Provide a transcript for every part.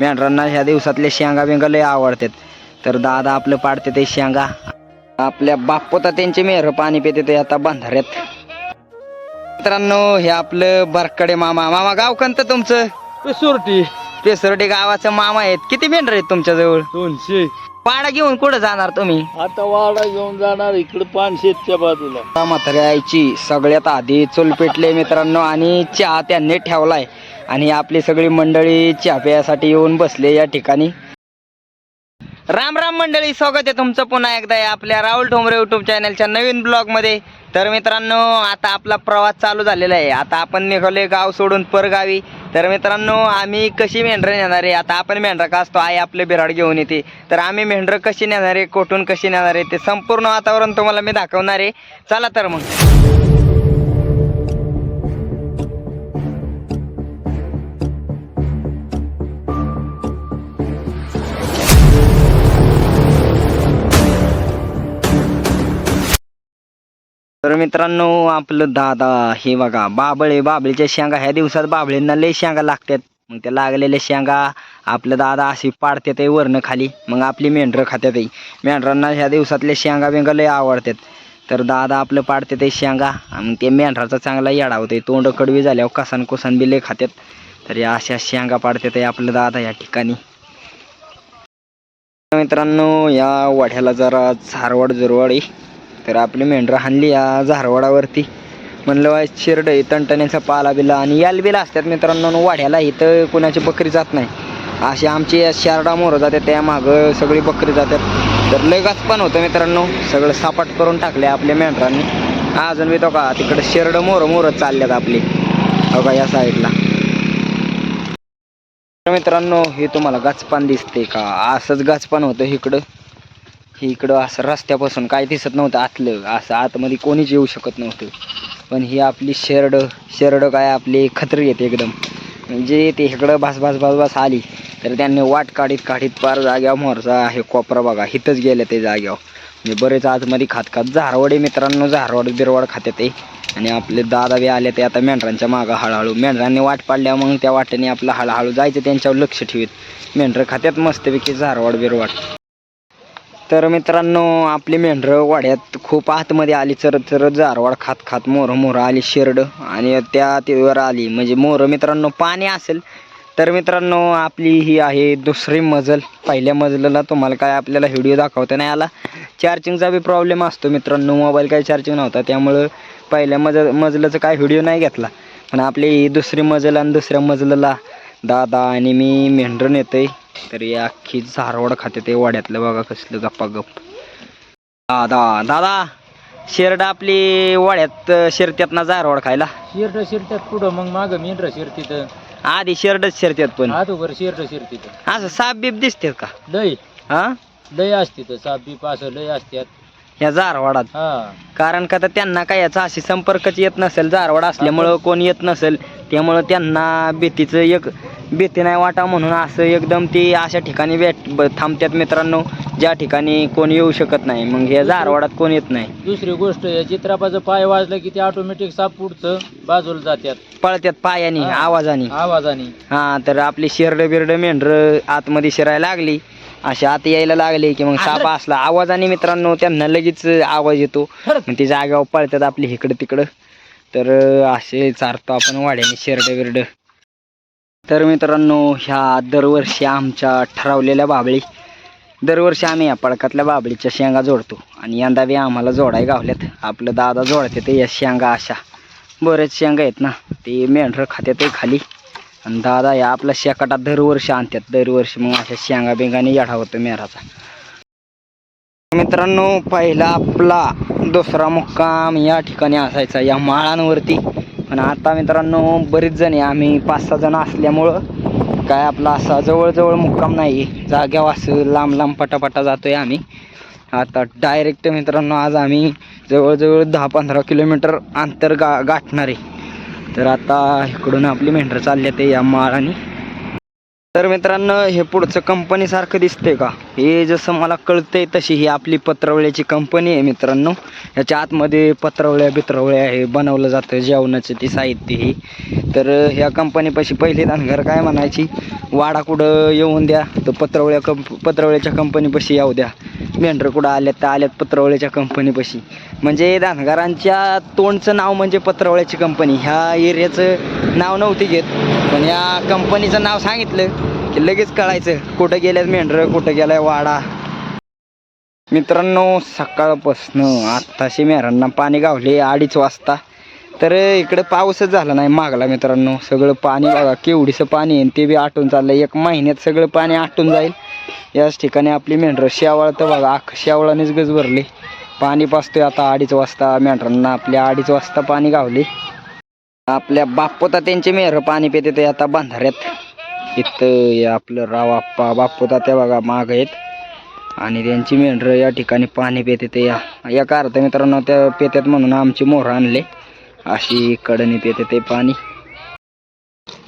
मेंढरांना ह्या दिवसातले शेंगा बिंगा लय आवडतात. तर दादा आपलं पाडते ते शेंगा. आपल्या बापोता त्यांचे मेहर पाणी पिते ते आता बंधाऱ्यात. मित्रांनो हे आपलं बरकडे मामा. मामा गाव कोणतं तुमचं? सुरटी पेसरडे गावाचं मामा आहेत. किती मेंढर आहेत तुमच्याजवळ? दोनशे. पाडा घेऊन कुठं जाणार तुम्ही? आता वाडा घेऊन जाणार इकडे पानशेतच्या बाजूला. म्हाताऱ्या आईची सगळ्यात आधी चूल पेटले मित्रांनो आणि चहा त्यांनी ठेवलाय. आणि आपली सगळी मंडळी चहा प्यायसाठी येऊन बसले या ठिकाणी. राम राम मंडळी स्वागत आहे तुमचं पुन्हा एकदा आपल्या राहुल ठोंबरे युट्यूब चॅनलच्या नवीन ब्लॉगमध्ये. तर मित्रांनो आता आपला प्रवास चालू झालेला आहे. आता आपण निघालोय गाव सोडून परगावी. तर मित्रांनो आम्ही कशी मेंढरं नेणार आहे? आता आपण मेंढरा का असतो? आई आपले बिराड घेऊन येते. तर आम्ही मेंढरं कशी नेणार आहे? कोठून कशी नेणार आहे? ते संपूर्ण वातावरण तुम्हाला मी दाखवणार आहे. चला तर मग. तर मित्रांनो आपलं दादा हे बघा बाबळे बाबळीच्या शेंगा. ह्या दिवसात बाबळेंना लय शेंगा लागतात. मग त्या लागलेल्या शेंगा आपलं दादा अशी पाडतात आहे वरनं खाली. मग आपली मेंढरं खात्यात आहे मेंढरांना ह्या दिवसातल्या शेंगा बिंगा लय आवडतात तर दादा आपलं पाडते ते शेंगा. मग ते मेंढराचा चांगला येडा होते तोंड कडवी झाल्यावर कसान कुसान बी लय खात्यात. तर या अशा शेंगा पाडतात आपलं दादा या ठिकाणी. मित्रांनो या वाढ्याला जरा झारवड जुरवाड आहे. तर आपली मेंढरा हाणली या झारवाडावरती. म्हणलं वाय शिरड आहे तणटण्याचा पाला बिला आणि याल बिला असतात मित्रांनो वाढ्याला इथं कोणाची बकरी जात नाही. अशी आमची शारडा मोरं जाते त्या मागं सगळी बकरी जातात. तर लय पण होतं मित्रांनो सगळं सापाट करून टाकले आपल्या मेंढरांनी. अजून बी तो का तिकडं शेरड मोरं मोरं चालल्यात आपली. हो या साईडला. मित्रांनो हे तुम्हाला गाचपान दिसते का? असंच गाचपान होतं इकडं. हे इकडं असं रस्त्यापासून काय दिसत नव्हतं आतलं असं आतमध्ये कोणीच येऊ शकत नव्हतं. पण ही आपली शेरड शेरड काय आपली खत्री येते एकदम. म्हणजे ते इकडं भास भास भास भास आली तर त्यांनी वाट काढीत काढीत पार जाग्यावर मोरचा आहे कोपरा बघा इथंच गेलं ते जाग्यावर. म्हणजे बरेच आतमध्ये खात खात झारवडे मित्रांनो झारवड बिरवाड खाते ते. आणि आपले दादा बी आले ते आता मेंढरांच्या मागं हळूहळू. मेंढरांनी वाट पाडल्या मग त्या वाटेने आपलं हळूहळू जायचं त्यांच्यावर लक्ष ठेवीत. मेंढरं खात्यात मस्तपैकी झारवाड बिरवाड. तर मित्रांनो आपली मेंढरं वाड्यात खूप आतमध्ये आली. चर चर जारवाड खात खात मोरं मोरं आली शेरड. आणि त्या तिवर आली. म्हणजे मोरं मित्रांनो पाणी असेल. तर मित्रांनो आपली ही आहे दुसरी मजल. पहिल्या मजलेला तुम्हाला काय आपल्याला व्हिडिओ दाखवता नाही आला. चार्जिंगचा बी प्रॉब्लेम असतो मित्रांनो. मोबाईल काही चार्जिंग नव्हता. त्यामुळं पहिल्या मज मजलाचा काय व्हिडिओ नाही घेतला. पण आपली ही दुसरी मजल आणि दुसऱ्या मजलाला दादा आणि मी मेंढरं आहे तर ही अख्खी झारवड खाते ते वाड्यातलं बघा कसलं गप्पा गप दादा दादा शेरड आपली वाड्यात शिरत्यात ना झारवड खायला? शिरट शिरट्यात पुढं मग माग मेंढर शिरतीत. आधी शेरडच शिरत्यात पण. आधोवर शिरट शिरतीत. असं साप बीप दिसतात का? लय. हा? लय असते तर साप बीप असं लय असतात ह्या जारवाडात हा. कारण का तर त्यांना काय याचा अशी संपर्कच येत नसेल जारवाड असल्यामुळं कोण येत नसेल त्यामुळं त्यांना भीतीचं एक भीती नाही वाटा म्हणून असं एकदम ते अशा ठिकाणी भेट थांबतात मित्रांनो ज्या ठिकाणी कोण येऊ शकत नाही. मग हे जारवाडात कोण येत नाही. दुसरी गोष्ट या चित्रापाचं पाय वाजलं की ते ऑटोमॅटिक साप पुढचं बाजूला जात्यात पळत्यात पायानी. आवाजाने. आवाजाने. हा तर आपली शेरड बिरड मेंढर आतमध्ये शिरायला लागली. अशी आत यायला लागली की मग साप असला. आवाजाने मित्रांनो त्यांना लगेच आवाज येतो. मग ती जागेवर पळतात आपली इकडं तिकडं तर असे चारतो आपण वाड्याने शेरड बिरड. तर मित्रांनो ह्या दरवर्षी आमच्या ठरवलेल्या बाबळी दरवर्षी आम्ही या पडकातल्या बाबळीच्या शेंगा जोडतो. आणि यंदा बी आम्हाला जोडाय गावल्यात. आपलं दादा जोडते ते या शेंगा अशा. बरेच शेंगा आहेत ना ते मेंढर खात्यात खाली. आणि दादा या आपल्या शेकाटात दरवर्षी आणतात दरवर्षी मग अशा शेंगा बिंगाने येढा होतो मेराचा. मित्रांनो पहिला आपला दुसरा मुक्काम या ठिकाणी असायचा या माळांवरती. पण आता मित्रांनो बरीच जण आहे आम्ही पाच सहा जण असल्यामुळं काय आपला असा जवळजवळ मुक्काम नाही. जाग्यावर असं लांब लांब पटापटा जातोय आम्ही. आता डायरेक्ट मित्रांनो आज आम्ही जवळजवळ दहा पंधरा किलोमीटर अंतर गा गाठणार आहे. तर आता इकडून आपली मेंढर चालली ते या माळाने. तर मित्रांनो हे पुढचं कंपनी सारखं दिसतंय का? हे जसं मला कळतंय तशी ही आपली पत्रवळ्याची कंपनी आहे मित्रांनो. ह्याच्या आतमध्ये पत्रवळ्या बित्रवळ्या हे बनवलं जातं जेवणाचं ते साहित्य हे. तर ह्या कंपनीपाशी पहिले दानघर काय म्हणायची? वाडा कुठं येऊन द्या तर पत्रवळ्या कंप पत्रवळ्याच्या कंपनीपाशी येऊ द्या. मेंढर कुठं आल्यात तर आल्यात पत्रवळ्याच्या कंपनीपाशी म्हणजे धानगारांच्या तोंडचं नाव म्हणजे पत्रावळ्याची कंपनी ह्या एरियाचं नाव नव्हती घेत. पण या कंपनीचं नाव सांगितलं की लगेच कळायचं कुठं गेल्यात मेंढरं कुठं गेलाय वाडा. मित्रांनो सकाळपासनं आत्ताशी मेहरांना पाणी गावले अडीच वाजता. तर इकडं पाऊसच झाला नाही मागला मित्रांनो. सगळं पाणी बघा केवढीचं पाणी आहे. आणि ते बी आटून चाललंय. एक महिन्यात सगळं पाणी आटून जाईल. याच ठिकाणी आपली मेंढरं शेवाळ तर बघा आख शेवाळानेच गज भरली पाणी पाचतोय आता अडीच वाजता. मेंढरांना आपल्या अडीच वाजता पाणी गावले. आपल्या बाप्पोता त्यांचे मेहरं पाणी पिते ते आता बांधाऱ्यात. इथं आपलं राव आप्पा बाप्पोता त्या बघा माग आहेत. आणि त्यांची मेंढरं या ठिकाणी पाणी पिते ते या एका अर्थ मित्रांनो त्या पेत्यात म्हणून आमची मोहरं आणले. अशी कडणी पिते ते पाणी.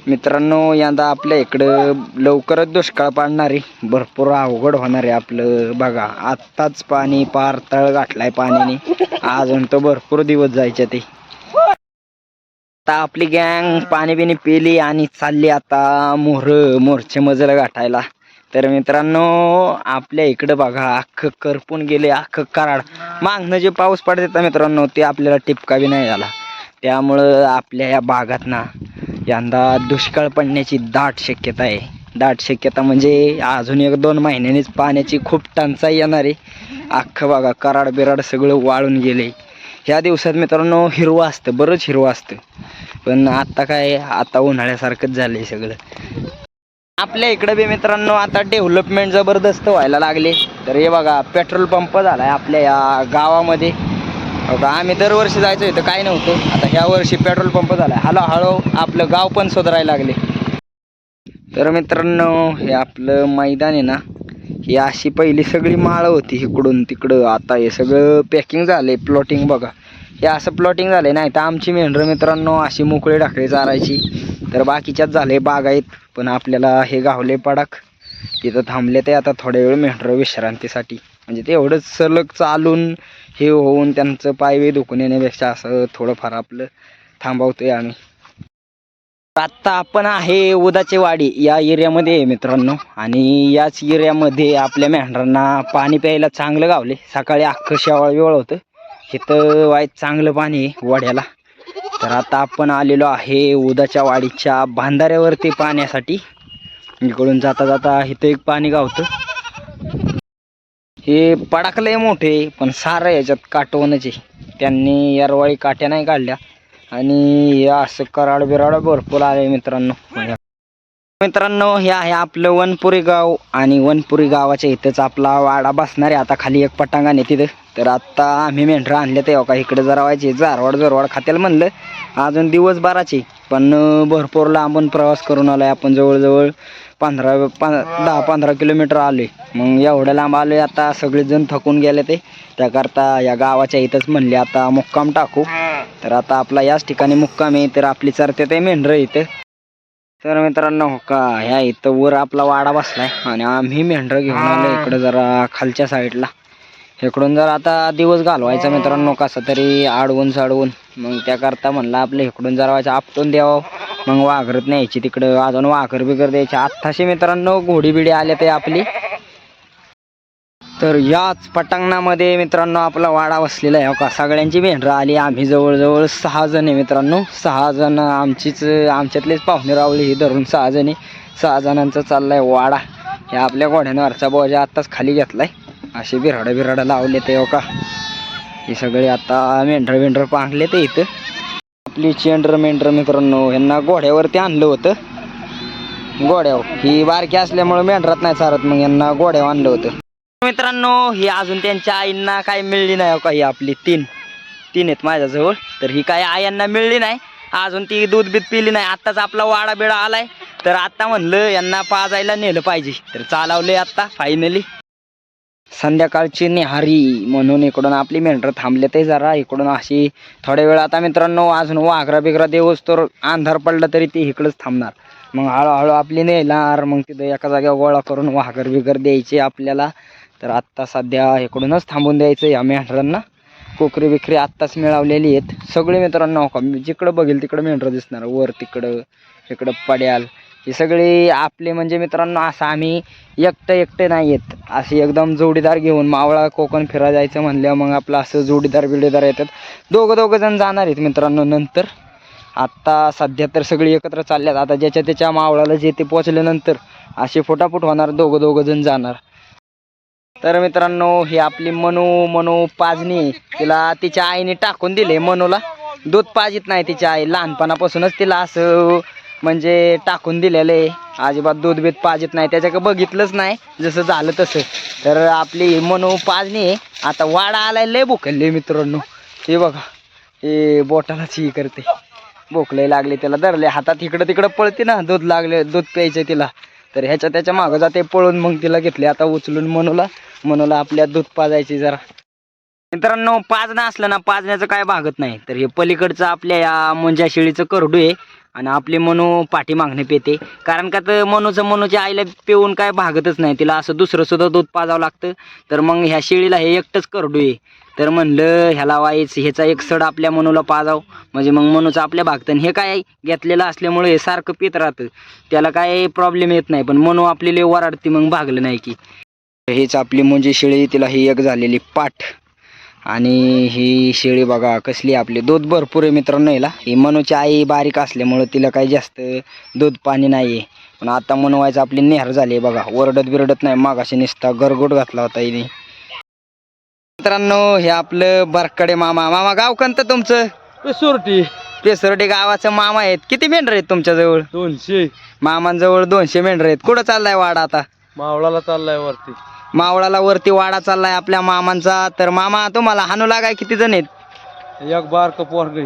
मित्रांनो यंदा आपल्या इकडं लवकरच दुष्काळ पाडणार आहे. भरपूर अवघड होणार आहे आपलं. बघा आत्ताच पाणी पार तळ गाठलाय पाण्याने. अजून तर भरपूर दिवस जायचे ते. आता आपली गँग पाणी बिणी पिली आणि चालली आता मोहर मोरचे मजल गाठायला. तर मित्रांनो आपल्या इकडं बघा अख्खं करपून गेले अख्खं कराड. मागणं जे पाऊस पडत मित्रांनो ते आपल्याला टिपका बी नाही झाला. त्यामुळं आपल्या या भागात ना यंदा दुष्काळ पडण्याची दाट शक्यता आहे. दाट शक्यता म्हणजे अजून एक दोन महिन्यांनीच पाण्याची खूप टंचाई येणार. आहे अख्खं बघा कराड बिराड सगळं वाळून गेले. ह्या दिवसात मित्रांनो हिरवं असतं बरंच हिरवं असतं. पण आत्ता काय आता उन्हाळ्यासारखंच झालं आहे सगळं. आपल्या इकडे बी मित्रांनो आता डेव्हलपमेंट जबरदस्त व्हायला लागले. तर हे बघा पेट्रोल पंप झाला आहे आपल्या या गावामध्ये. का आम्ही दरवर्षी जायचो इथं काय नव्हतं. आता ह्या वर्षी पेट्रोल पंप झाला. हळूहळू आपलं गाव पण सुधारायला लागले. तर मित्रांनो हे आपलं मैदान आहे ना ही अशी पहिली सगळी माळ होती इकडून तिकडं. आता हे सगळं पॅकिंग झालंय प्लॉटिंग बघा. हे असं प्लॉटिंग झालंय नाही तर आमची मेंढरं मित्रांनो अशी मोकळी ढाकळी चारायची. तर बाकीच्याच झाले बागायत पण आपल्याला हे गावले पडाक. तिथं थांबले ते आता थोड्या वेळ मेंढरं विश्रांतीसाठी. म्हणजे ते एवढंच सलग चालून हे होऊन त्यांचं पायवे दुखून येण्यापेक्षा असं थोडंफार आपलं थांबवतोय आम्ही. आत्ता आपण आहे उदाचे वाडी या एरियामध्ये आहे मित्रांनो. आणि याच एरियामध्ये आपल्या मेंढरांना पाणी प्यायला चांगलं गावले. सकाळी अख्खं शेवाळ वेळ होतं. इथं वाईट चांगलं पाणी आहे वाड्याला. तर आता आपण आलेलो आहे उदाच्या वाडीच्या बांधाऱ्यावरती पाण्यासाठी. इकडून जाता जाता इथं एक पाणी गावतं. हे पडाकले मोठे पण सारं याच्यात काटवणच आहे. त्यांनी यारवाळी काट्या नाही काढल्या. आणि असं कराड बिराड भरपूर आले मित्रांनो. मित्रांनो हे आहे आपलं वनपुरी गाव. आणि वनपुरी गावाच्या इथंच आपला वाडा बसणार आहे. आता खाली एक पटांगण आहे तिथं. तर आत्ता आम्ही मेंढरं आणले ते का इकडे जरावायचे जारवाड जरवाड खात्याला म्हणलं. अजून दिवसभराचे. पण भरपूर लांबून प्रवास करून आलाय आपण जवळजवळ. पंधरा पं दहा पंधरा किलोमीटर आले मग एवढ्या लांब आले आता सगळेजण थकून गेले ते. त्याकरता या गावाच्या इथंच म्हणले आता मुक्काम टाकू. तर आता आपला याच ठिकाणी मुक्काम आहे तर आपली चरते ते मेंढरं इथं. तर मित्रांनो का ह्या इथं वर आपला वाडा बसलाय आणि आम्ही मेंढरं घेऊन आलो इकडं जरा खालच्या साईडला. इकडून जर आता दिवस घालवायचा मित्रांनो कसं तरी आडवून साडवून मग त्याकरता म्हणलं आपलं इकडून जरा आपटून द्यावं. मग वाघरत न्यायची तिकडं. अजून वाघर बिगर द्यायची. आत्ताशी मित्रांनो घोडी बिडी आल्या ते आपली. तर याच पटांगणामध्ये मित्रांनो आपला वाडा बसलेला आहे. हो का? सगळ्यांची मेंढरं आली आम्ही जवळजवळ सहा जण आहे मित्रांनो. सहा जण आमचीच आमच्यातलेच पाहुणे रावली ही धरून सहा जणी. सहा जणांचा चाललाय वाडा. हे आपल्या घोड्यांवरचा बोजा आत्ताच खाली घेतलाय. असे बिराडं बिराडं लावले ते हो का? हे सगळे आता मेंढरं मेंढरं पांगले ते इथं. आपली चेंडर मेंढर मित्रांनो यांना घोड्यावरती आणलं होतं. घोड्यावर ही बारकी असल्यामुळे मेंढरात नाही चारत मग यांना घोड्यावर आणलं होतं. मित्रांनो ही अजून त्यांच्या आईंना काय मिळली नाही हो का? ही आपली तीन. तीन आहेत माझ्याजवळ तर ही काय आयांना मिळली नाही. अजून ती दूध बीत पिली नाही. आत्ताच आपला वाडा बिडा आलाय. तर आत्ता म्हणलं यांना पाजायला नेलं पाहिजे. तर चालवले आत्ता फायनली संध्याकाळची निहारी म्हणून इकडून आपली मेंढरं थांबले ते जरा इकडून अशी थोड्या वेळ. आता मित्रांनो अजून वाघरा बिगरा देऊस तर अंधार पडला तरी ती इकडंच थांबणार. मग हळूहळू आपली नेणार मग तिथं एका जाग्यावर गोळा करून वाघर बिगर द्यायचे आपल्याला. तर आत्ता सध्या इकडूनच थांबून द्यायचं या मेंढरांना. कोकरी बिकरी आत्ताच मिळवलेली आहेत. सगळे मित्रांनो का जिकडं बघेल तिकडं मेंढरं दिसणार. वर तिकडं इकडं पड्याल. हे सगळे आपले म्हणजे मित्रांनो असं आम्ही एकटं एकटे नाही येत. असे एकदम जोडीदार घेऊन मावळा कोकण फिरा जायचं म्हणल्यावर मग आपलं असं जोडीदार बिडीदार येतात. दोघं दोघं जण जाणार आहेत मित्रांनो नंतर. आत्ता सध्या तर सगळी एकत्र चालल्यात. आता ज्याच्या त्याच्या मावळाला जे ते पोचल्यानंतर असे फुटाफुट होणार दोघं दोघं जण जाणार. तर मित्रांनो ही आपली मनू मनू पाजणी आहे. तिला तिच्या आईने टाकून दिले मनूला. दूध पाजित नाही तिच्या आई. लहानपणापासूनच तिला असं म्हणजे टाकून दिलेलं. आहे अजिबात दूध बीत पाजत नाही. त्याच्याकडे बघितलंच नाही. जसं झालं तसं. तर आपली मनू पाजणी आहे. आता वाडा आलाय लय भुकलले मित्रांनो. हे बघा. हे बोटालाच ही करते. भोकले लागले त्याला. धरले हातात. इकडं तिकडं पळते ना. दूध लागले दूध प्यायचे तिला. तर ह्याच्या त्याच्या मागं जाते पळून. मग तिला घेतले आता उचलून मनूला. मनूला आपल्या दूध पाजायची जरा. मित्रांनो पाजणं असलं ना पाजण्याचं काय भागत नाही. तर हे पलीकडचं आपल्या या मुंजा शेळीचं करडू आहे. आणि आपली मनू पाठी मागणे पेते. कारण का तर मनूचं मनूच्या आईला पिऊन काय भागतच नाही. तिला असं दुसरं सुद्धा दूध पाजावं लागतं. तर मग ह्या शेळीला हे एकटंच करडू आहे तर म्हणलं ह्याला वाईच ह्याचा एक सड आपल्या मनूला पाजाव. म्हणजे मग मनूचं आपल्या भागतं. आणि हे काय घेतलेलं असल्यामुळे हे सारखं पित राहतं. त्याला काय प्रॉब्लेम येत नाही. पण मनू आपली लय वराडती मग भागलं नाही की. हेच आपली म्हणजे शेळी तिला ही एक झालेली पाठ. आणि ही शेळी बघा कसली आपली. दूध भरपूर आहे मित्रांनो हिला. ही मनूची आई बारीक असल्यामुळं तिला काही जास्त दूध पाणी नाही आहे पण आता मनवायचं आपली नेहर झाली आहे बघा. ओरडत बिरडत नाही. मागाशी निसता गरगोट घातला होता हिने. मित्रांनो हे आपलं बरकडे मामा. मामा गाव कोणतं तुमचं? सुरटी पेसरडे गावाचं मामा आहेत. किती मेंढर आहेत तुमच्याजवळ? दोनशे. मामांजवळ दोनशे मेंढर आहेत. कुठं चाललाय वाडा आता? मावळाला चाललाय वरती. मावळाला वरती वाडा चाललाय आपल्या मामांचा. तर मामा तुम्हाला हानू लागाय किती जण आहेत? एक बारक पोरग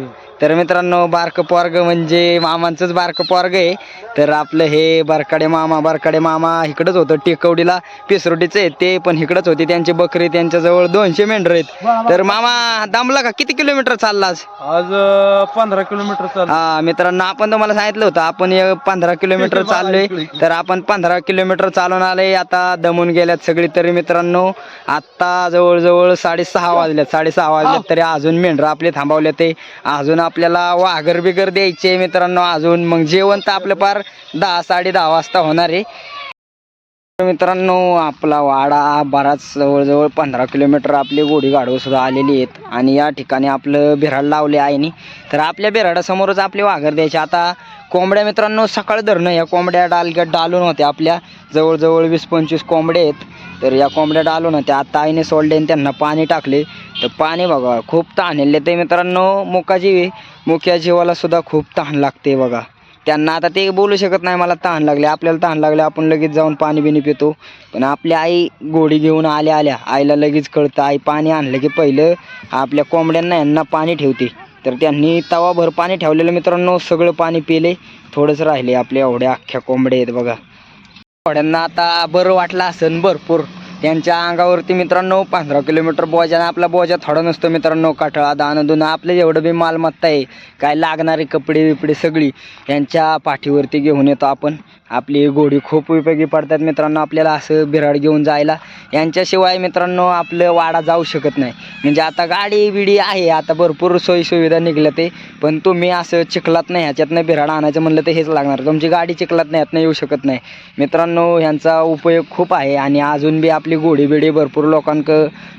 तर मित्रांनो बारकं पोरग म्हणजे मामांचंच बारकं पोरग आहे. तर आपलं हे बारकाडे मामा बारकाडे मामा इकडंच होतं टेकवडीला पिसरोटीचं आहे ते पण इकडंच होते. त्यांचे बकरी त्यांच्याजवळ दोनशे मेंढर आहेत. तर मामा दमला का किती किलोमीटर चालला आज? आज पंधरा किलोमीटर हा मित्रांनो आपण तुम्हाला सांगितलं होतं आपण पंधरा किलोमीटर चाललोय. तर आपण पंधरा किलोमीटर चालून आले आता दमून गेल्यात सगळी तरी मित्रांनो. आत्ता जवळजवळ साडेसहा वाजल्यात साडेसहा वाजल्यात तरी अजून मेंढरं आपले थांबवले ते अजून आपल्याला वाघर बिगर द्यायचे मित्रांनो अजून. मग जेवण तर आपलं पार दहा साडे दहा वाजता होणार आहे. मित्रांनो आपला वाडा बराच जवळजवळ पंधरा किलोमीटर आपली घोडी गाडव सुद्धा आलेली आहेत. आणि या ठिकाणी आपलं बिराड लावले आहे तर आपल्या बिराडासमोरच आपले वाघर द्यायचे. आता कोंबड्या मित्रांनो सकाळ धरणं या कोंबड्या डालग्यात डालून होत्या आपल्या. जवळजवळ वीस पंचवीस कोंबड्या आहेत. तर या कोंबड्या डालून होत्या. आता आईने सोडले आणि त्यांना पाणी टाकले. तर पाणी बघा खूप तहान ते मित्रांनो मुकाजी मुख्या जीवाला सुद्धा खूप तहान लागते बघा. त्यांना आता ते बोलू शकत नाही मला तहान लागले आपल्याला तहान लागले आपण लगेच जाऊन पाणी बिणी पितो. पण आपली आई गोडी घेऊन आल्या आल्या. आईला लगेच कळतं आई पाणी आणलं की पहिलं आपल्या कोंबड्यांना यांना पाणी ठेवते. तर त्यांनी तवाभर पाणी ठेवलेलं मित्रांनो सगळं पाणी पिले. थोडंच राहिले आपल्या एवढ्या अख्ख्या कोंबड्या आहेत बघा. कोंबड्यांना आता बरं वाटलं असेल भरपूर. त्यांच्या अंगावरती मित्रांनो पंधरा किलोमीटर बोजाने आपला बोजा थोडा नसतो मित्रांनो काठळा दाणं दुणं आपलं जेवढं बी मालमत्ता आहे काय लागणारे कपडे बिपडे सगळी यांच्या पाठीवरती घेऊन येतो आपण. आपली घोडी खूप उपयोगी पडतात मित्रांनो आपल्याला असं बिराड घेऊन जायला. यांच्याशिवाय मित्रांनो आपलं वाडा जाऊ शकत नाही. म्हणजे आता गाडी बिडी आहे आता भरपूर सोयीसुविधा निघल्या ते पण तुम्ही असं चिखलात नाही ह्याच्यातनं बिराड आणायचं म्हणलं तर हेच लागणार. तुमची गाडी चिखलात नाही ह्यातनं येऊ शकत नाही. मित्रांनो ह्यांचा उपयोग खूप आहे आणि अजून बी आपली घोडी बिडी भरपूर लोकांक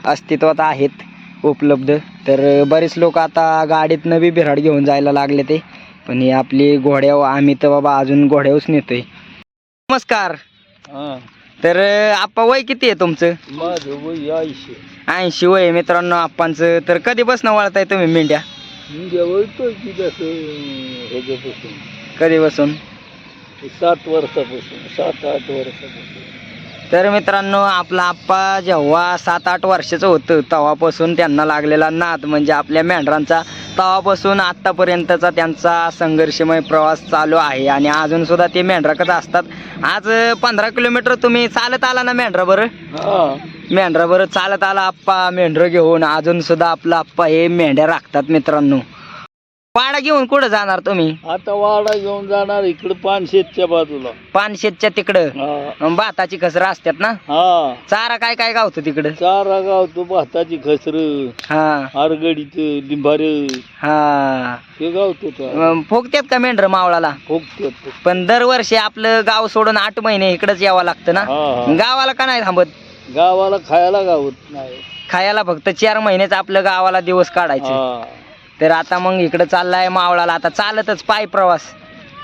अस्तित्वात आहेत उपलब्ध. तर बरेच लोक आता गाडीतनं बी बिराड घेऊन जायला लागले ते. पण ही आपली घोड्यावर आम्ही तर बाबा अजून घोड्यावरच नेतोय. नमस्कार. तर आप्पा वय किती आहे तुमचं? माझं वय ऐंशी. ऐंशी वय आहे मित्रांनो आप्पांचं. तर कधीपासून वळताय तुम्ही मेंढ्या? वळतो की जसं ह्याच्यापासून. कधीपासून? सात वर्षापासून सात आठ वर्षापासून. तर मित्रांनो आपला आप्पा जेव्हा सात आठ वर्षाचं होतं तेव्हापासून त्यांना लागलेला नाद म्हणजे आपल्या मेंढरांचा. तेव्हापासून आत्तापर्यंतचा त्यांचा संघर्षमय प्रवास चालू आहे आणि अजून सुद्धा ते मेंढराकच असतात. आज पंधरा किलोमीटर तुम्ही चालत आला ना मेंढरा बरं? हा. मेंढरा बरं चालत आला आप्पा मेंढरं घेऊन. अजून सुद्धा आपला आप्पा हे मेंढ्या राखतात मित्रांनो. वाडा घेऊन कुठं जाणार तुम्ही? आता वाडा घेऊन जाणार इकडे पानशेतच्या बाजूला. पानशेतच्या तिकडं? हा. अन भाताची खसर असतात ना? हा. चारा काय काय गावतो तिकडं? चारा गावतो भाताची खसर हा. आरगडीच लिंबार. हा. हे गावतो फुगत्यात का मेंढर मावळाला? फुगतात. पण दरवर्षी आपलं गाव सोडून आठ महिने इकडंच यावं लागतं ना? हा हा. गावाला का नाही थांबत? गावाला खायला गावत नाही. खायला फक्त चार महिनेच आपलं गावाला दिवस काढायचे. हा. तर आता मग इकडं चाललाय मावळाला. आता चालतच पाय प्रवास.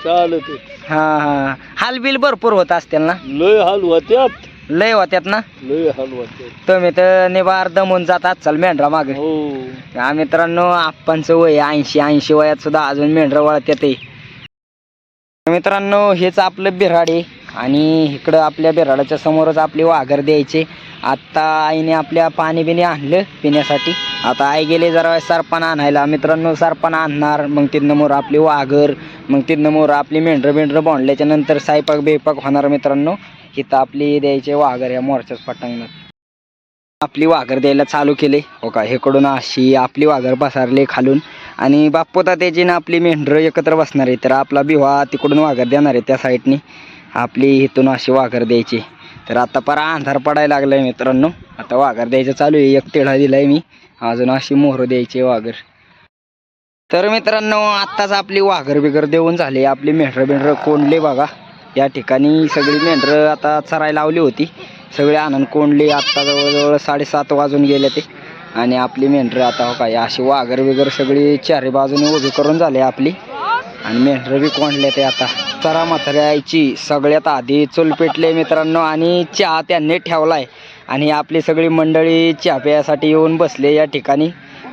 चालत हा हा. हालबिल भरपूर होत असतील ना? लय हाल होत्यात. लय होत्यात ना? लय हाल होत्यात. तुम्ही तर निबार दमून जातात. चल मेंढरा माग. हो. हा मित्रांनो आप्पांचं वय ऐंशी. ऐंशी वयात सुद्धा अजून मेंढर वळत्यात आहे. मित्रांनो हेच आपलं बिराड. आणि इकडं आपल्या बिराडाच्या समोरच आपली वाघर द्यायचे. आत्ता आईने आपल्या पाणी बिणी आणलं पिण्यासाठी. आता आई गेले जरा सरपण आणायला. मित्रांनो सरपण आणणार. मग तिथनं मोर आपली वाघर मग तिथनं मोर आपली मेंढरं बिंढरं बोंडल्याच्या नंतर सायपाक बेपाक होणार मित्रांनो. इथं आपली द्यायचे वाघर या मोर्चाच पटांगणात. आपली वाघर द्यायला चालू केले. हो का हेकडून अशी आपली वाघर पसारले खालून. आणि बाप्पोता त्याची ना आपली मेंढरं एकत्र बसणार आहे. तर आपला बिवा तिकडून वाघर देणार आहे त्या साईडनी. आपली इथून अशी वाघर द्यायची. तर आता परा अंधार पडायला लागलाय मित्रांनो. आता वाघर द्यायचं चालू आहे. एक तेढा दिलाय मी. अजून अशी मोहर द्यायची वाघर तर मित्रांनो आत्ताच आपली वाघर बिगर देऊन झाली. आपली मेंढरं बिंढरं कोंडले बघा. या ठिकाणी सगळी मेंढरं आता चरायला लावली होती. सगळे आनंद कोंडली. आत्ता जवळजवळ साडेसात वाजून गेले ते. आणि आपली मेंढरं आता हो काय अशी वाघर बिगर सगळी चारी बाजूने उभी करून झाली आपली. आणि मेंढरं बी कोंडले ते आता. चरा म्हाताऱ्याची सगळ्यात आधी चूल पेटले मित्रांनो. आणि चहा त्यांनी ठेवलाय. आणि आपली सगळी मंडळी चहा प्यायसाठी येऊन बसले या ठिकाणी.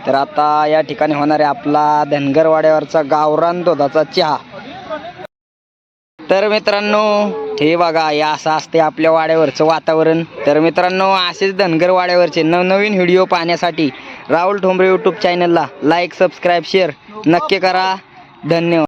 तर आता या ठिकाणी होणार आहे आपला धनगरवाड्यावरचा गावरान दुधाचा चहा. तर मित्रांनो हे बघा हे असं असते आपल्या वाड्यावरचं वातावरण. तर मित्रांनो असेच धनगर वाड्यावरचे नवनवीन व्हिडिओ पाहण्यासाठी राहुल ठोंबरे यूट्यूब चॅनलला लाईक सबस्क्राईब शेअर नक्की करा. धन्यवाद.